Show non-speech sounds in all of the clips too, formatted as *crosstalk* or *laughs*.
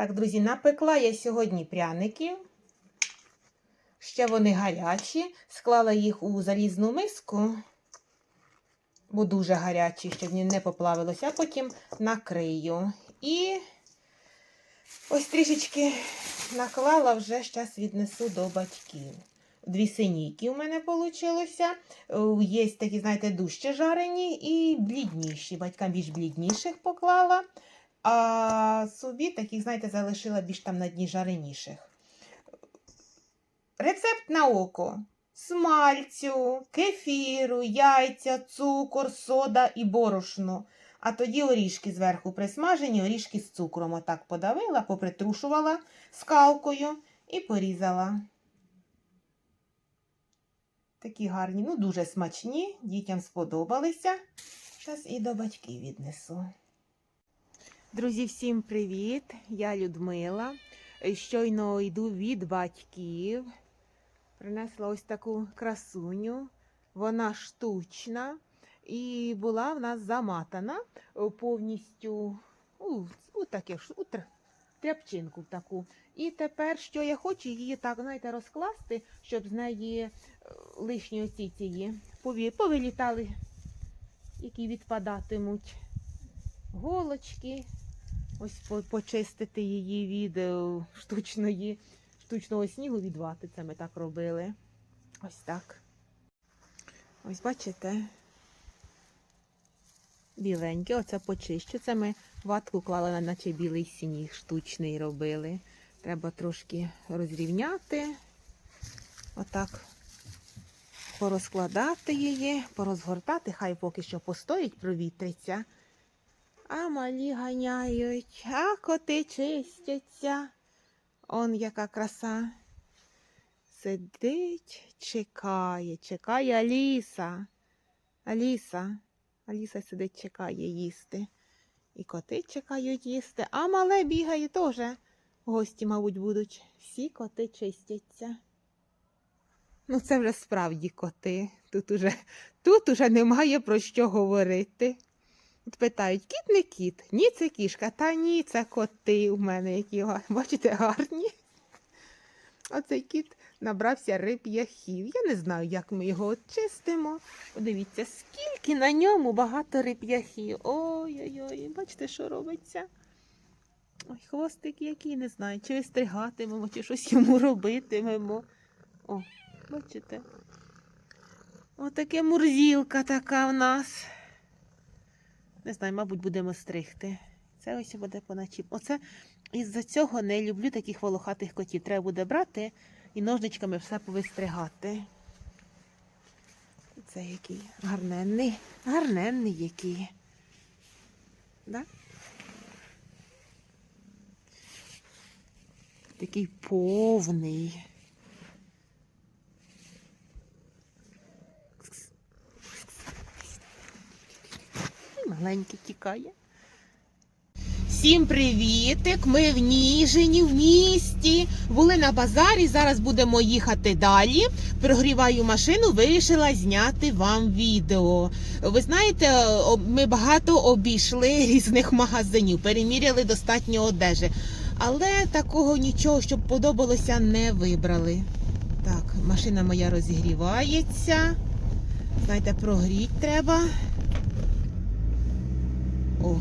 Так, друзі, напекла я сьогодні пряники. Ще вони гарячі. Склала їх у залізну миску, бо дуже гарячі, щоб не поплавилося, а потім накрию. І ось трішечки наклала, вже зараз віднесу до батьків. Дві синійки у мене вийшло. Є такі, знаєте, дужче жарені і блідніші. Батькам більш блідніших поклала. А собі таких, знаєте, залишила більш там на дні жареніших. Рецепт на око: смальцю, кефіру, яйця, цукор, сода і борошно. А тоді орішки зверху присмажені, орішки з цукром. Отак подавила, попритрушувала скалкою і порізала. Такі гарні, ну дуже смачні, дітям сподобалися. Зараз і до батьків віднесу. Друзі, всім привіт! Я Людмила. Щойно йду від батьків. Принесла ось таку красуню. Вона штучна і була в нас заматана повністю у, у таке у тряпчинку таку. І тепер, що я хочу, її так, знаєте, розкласти, щоб з неї е, лишні оці цієї повилітали, які відпадатимуть голочки. Ось по- почистити її від е, штучної, штучного снігу від вати. Це ми так робили. Ось так. Ось бачите. Біленьке, оце почищу. Це ми ватку клали, на- наче білий сніг штучний робили. Треба трошки розрівняти. Отак порозкладати її, порозгортати, хай поки що постоїть, провітриться. А малі ганяють, а коти чистяться. Он яка краса. Сидить, чекає, чекає Аліса. Аліса. Аліса сидить, чекає їсти. І коти чекають їсти, а мале бігає теж. Гості, мабуть, будуть. Всі коти чистяться. Ну, це вже справді коти. Тут уже, тут уже немає про що говорити. Питають, кіт не кіт? Ні, це кішка, та ні, це коти у мене, які *laughs* бачите, гарні. Оцей кіт набрався рип'яхів. Я не знаю, як ми його очистимо. Подивіться, скільки на ньому багато рип'яхів. Ой-ой-ой, бачите, що робиться? Ой, хвостик який, не знаю, чи вистригатимемо, чи щось йому робитимемо. О, бачите? Отаке мурзілка така в нас. Не знаю, мабуть, будемо стригти. Це ось буде поночі. Оце із-за цього не люблю таких волохатих котів. Треба буде брати і ножничками все повистригати. Це який гарненний, гарненний який. Да? Такий повний. Маленький тікає. Всім привітик! Ми в Ніжині, в місті. Були на базарі. Зараз будемо їхати далі. Прогріваю машину, вирішила зняти вам відео. Ви знаєте, ми багато обійшли різних магазинів, переміряли достатньо одежі. Але такого нічого, щоб подобалося, не вибрали. Так, машина моя розігрівається. Знаєте, прогріть треба. О,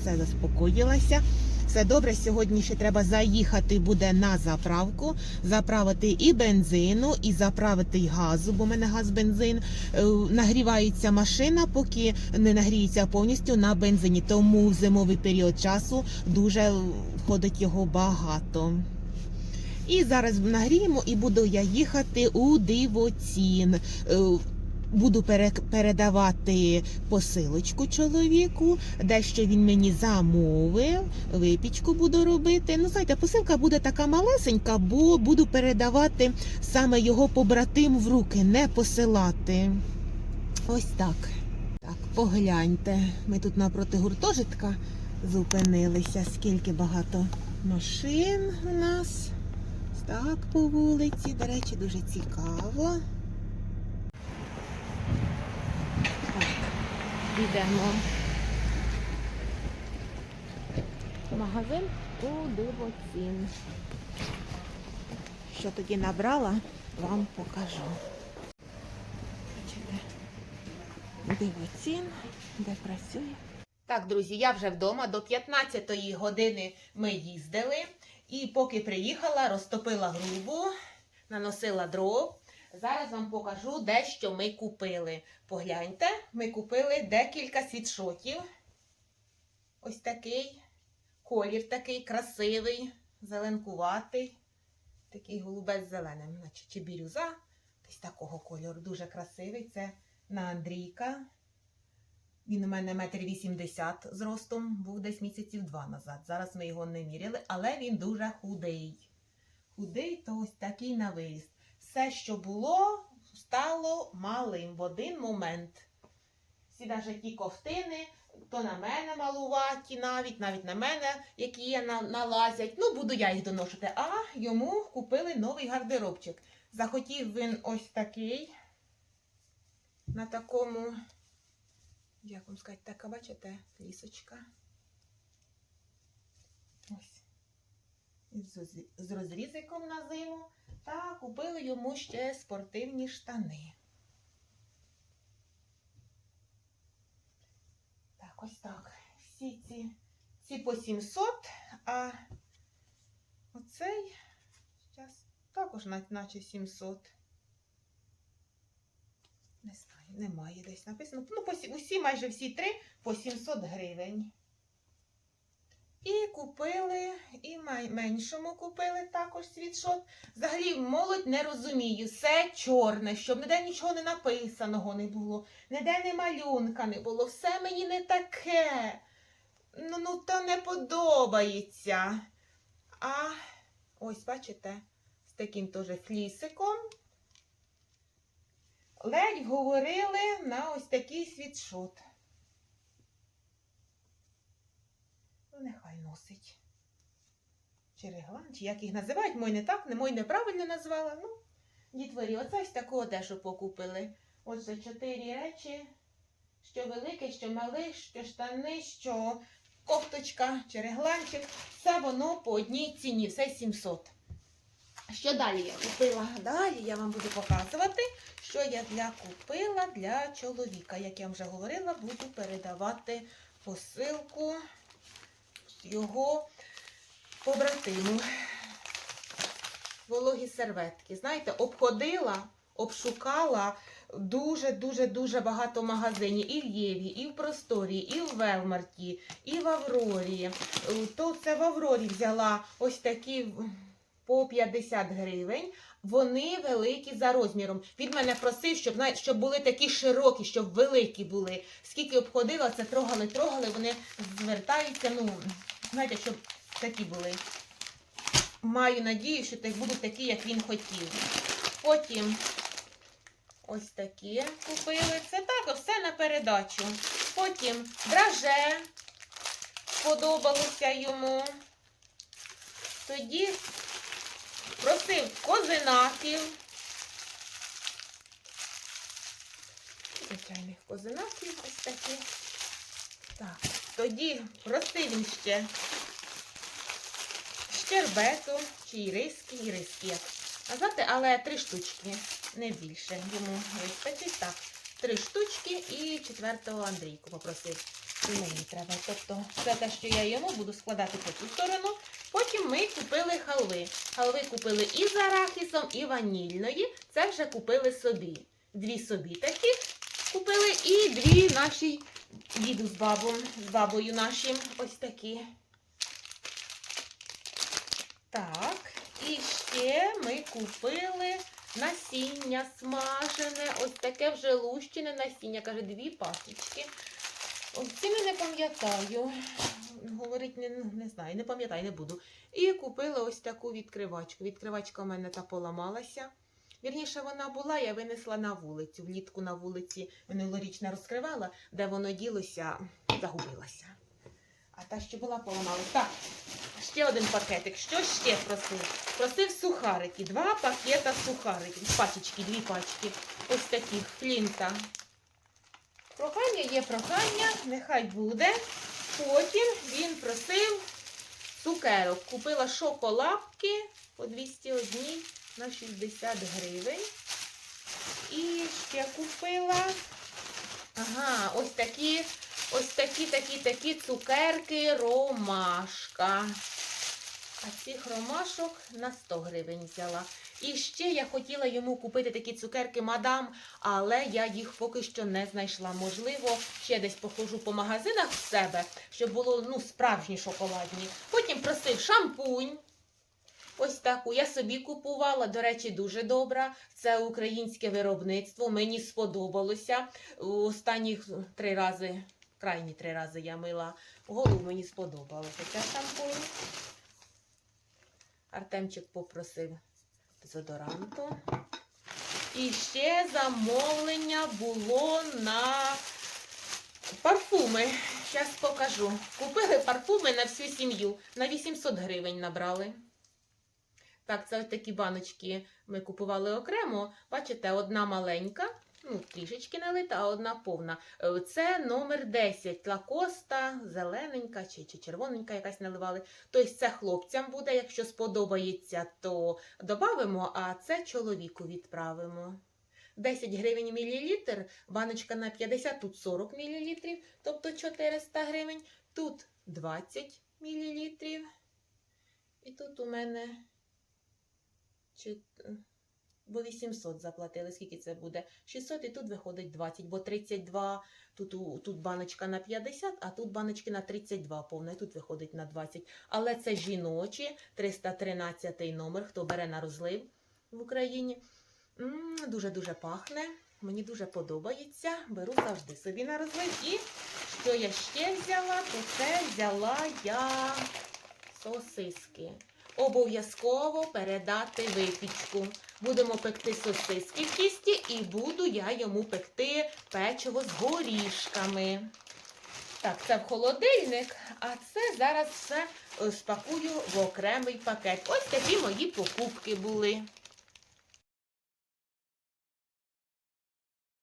все заспокоїлася. Все добре. Сьогодні ще треба заїхати буде на заправку, заправити і бензину, і заправити й газу, бо в мене газ бензин. Е, Нагрівається машина, поки не нагріється повністю на бензині. Тому в зимовий період часу дуже входить його багато. І зараз нагріємо і буду я їхати у Дивоцін. Буду передавати посилочку чоловіку, дещо він мені замовив, випічку буду робити. Ну, знаєте, посилка буде така малесенька, бо буду передавати саме його побратим в руки, не посилати. Ось так. Так, погляньте. Ми тут напроти гуртожитка зупинилися. Скільки багато машин у нас. Так, по вулиці. До речі, дуже цікаво. Йдемо. в Магазин у дивоцін. Що тоді набрала, вам покажу. Дивоцін, де працює. Так, друзі, я вже вдома. До 15-ї години ми їздили. І поки приїхала, розтопила грубу, наносила дров. Зараз вам покажу, де що ми купили. Погляньте, ми купили декілька світшотів. Ось такий. Колір такий красивий, зеленкуватий. Такий голубець зеленим, наче чи бірюза. Десь такого кольору. Дуже красивий. Це на Андрійка. Він у мене метр вісімдесят зростом, був десь місяців два назад. Зараз ми його не міряли, але він дуже худий. Худий, то ось такий на виріст. Все, що було, стало малим в один момент. Всі навіть ті ковтини, то на мене малуваті, навіть, навіть на мене, які є на, налазять. Ну, буду я їх доношити. А йому купили новий гардеробчик. Захотів він ось такий. На такому, як вам сказати, така, бачите, лісочка. Ось. З, розрізиком на зиму. Та купили йому ще спортивні штани. Так, ось так. Всі ці, ці по 700, а оцей зараз також наче 700. Не знаю, немає десь написано. Ну, по, усі, майже всі три по 700 гривень. І купили, і меншому купили також світшот. Взагалі, молодь не розумію, все чорне, щоб ніде нічого не написаного не було, ніде не малюнка не було, все мені не таке. Ну, ну то не подобається. А ось, бачите, з таким теж флісиком. Ледь говорили на ось такий світшот. Ну, нехай носить. Чи реглан, чи як їх називають, мой не так, мой неправильно назвала. Ну, дітворі, оце ось таку одежу покупили. Отже, чотири речі, що велике, що мале, що штани, що кофточка чи регланчик. Все воно по одній ціні, все 700. Що далі я купила? Далі я вам буду показувати, що я для купила для чоловіка. Як я вже говорила, буду передавати посилку його побратиму. Вологі серветки. Знаєте, обходила, обшукала дуже-дуже-дуже багато магазинів. І в Єві, і в Просторі, і в Велмарті, і в Аврорі. То це в Аврорі взяла ось такі по 50 гривень. Вони великі за розміром. Він мене просив, щоб знаєте, щоб були такі широкі, щоб великі були. Скільки обходила, це трогали, трогали, вони звертаються. Ну, знаєте, щоб такі були. Маю надію, що так будуть такі, як він хотів. Потім ось такі купили. Це так, все на передачу. Потім драже сподобалося йому. Тоді просив козинаків. Звичайних козинаків ось такі. Так, тоді просив він ще щербету чи іриски, іриски, як казати, але три штучки, не більше. Йому вистачить так. Три штучки і четвертого Андрійку попросив. І мені треба. Тобто все те, що я йому буду складати по цю сторону. Потім ми купили халви. Халви купили і з арахісом, і ванільної. Це вже купили собі. Дві собі такі купили, і дві нашій діду з бабом, з бабою нашим. Ось такі. Так, і ще ми купили насіння смажене, ось таке вже лущене насіння, каже, дві пасочки. Ціни не пам'ятаю. Говорить, не, не знаю, не пам'ятаю, не буду. І купила ось таку відкривачку. Відкривачка у мене та поламалася. Вірніше, вона була, я винесла на вулицю. Влітку на вулиці минулорічно розкривала, де воно ділося, загубилася. А та, що була, поламалася. Так, ще один пакетик. Що ще просив? Просив сухарики. Два пакета сухариків. Пачечки, дві пачки. Ось таких флінта. Прохання є прохання, нехай буде. Потім він просив цукерок. Купила шоколадки по 201 на 60 гривень. І ще купила. Ага, ось такі, ось такі, такі, такі цукерки ромашка. А цих ромашок на 100 гривень взяла. І ще я хотіла йому купити такі цукерки мадам, але я їх поки що не знайшла. Можливо, ще десь походжу по магазинах в себе, щоб було ну, справжні шоколадні. Потім просив шампунь. Ось таку я собі купувала. До речі, дуже добра. Це українське виробництво. Мені сподобалося. Останні три рази, крайні три рази я мила голову. Мені сподобалося ця шампунь. Артемчик попросив дезодоранту. І ще замовлення було на парфуми. Зараз покажу. Купили парфуми на всю сім'ю. На 800 гривень набрали. Так, це такі баночки ми купували окремо. Бачите, одна маленька, ну, трішечки налита, а одна повна. Е, Це номер 10. Лакоста, зелененька чи, чи червоненька якась наливали. Тобто це хлопцям буде, якщо сподобається, то додамо, а це чоловіку відправимо. 10 гривень мілілітр, баночка на 50, тут 40 мілілітрів, тобто 400 гривень, тут 20 мілілітрів. І тут у мене. Бо 800 заплатили. Скільки це буде? 600 і тут виходить 20, бо 32, тут, тут баночка на 50, а тут баночки на 32 повна, і тут виходить на 20. Але це жіночі, 313 номер, хто бере на розлив в Україні. Дуже-дуже пахне. Мені дуже подобається. Беру завжди собі на розлив. І що я ще взяла, то це взяла я сосиски. Обов'язково передати випічку. Будемо пекти сосиски в тісті і буду я йому пекти печиво з горішками. Так, це в холодильник, а це зараз все е, спакую в окремий пакет. Ось такі мої покупки були.